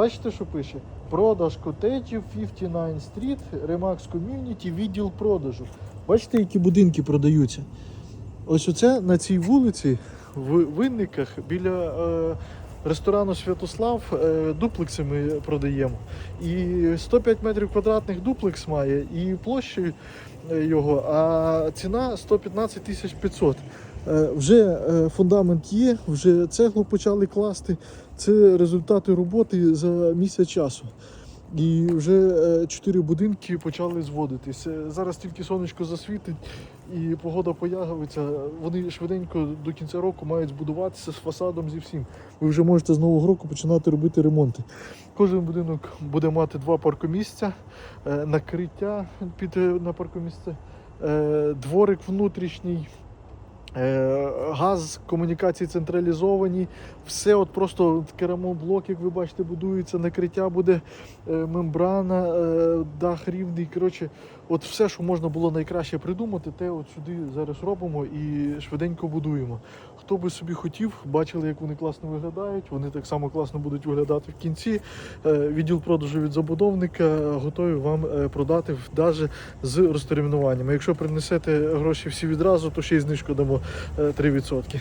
Бачите, що пише? Продаж котеджів 59 Street, Remax Community, відділ продажу. Бачите, які будинки продаються? Ось оце на цій вулиці в Винниках біля е, ресторану Святослав е, дуплекси ми продаємо. І 105 метрів квадратних дуплекс має, і площею е, його, а ціна 115 тисяч 500. Е, Вже е, фундамент є, вже цеглу почали класти. Це результати роботи за місяць часу. І вже е, чотири будинки почали зводитись. Е, Зараз тільки сонечко засвітить і погода появиться. Вони швиденько до кінця року мають збудуватися з фасадом зі всім. Ви вже можете з нового року починати робити ремонти. Кожен будинок буде мати два паркомісця, накриття під на паркомісце, дворик внутрішній. Е, Газ, комунікації централізовані, все от просто керамоблок, як ви бачите, будується, накриття буде, е, мембрана, е, дах рівний. Коротше, от все, що можна було найкраще придумати, те от сюди зараз робимо і швиденько будуємо. Хто би собі хотів, бачили, як вони класно виглядають. Вони так само класно будуть виглядати в кінці. Е, Відділ продажу від забудовника готові вам е, продати навіть з розтермінуванням. Якщо принесете гроші всі відразу, то ще й знижку дамо е, 3%.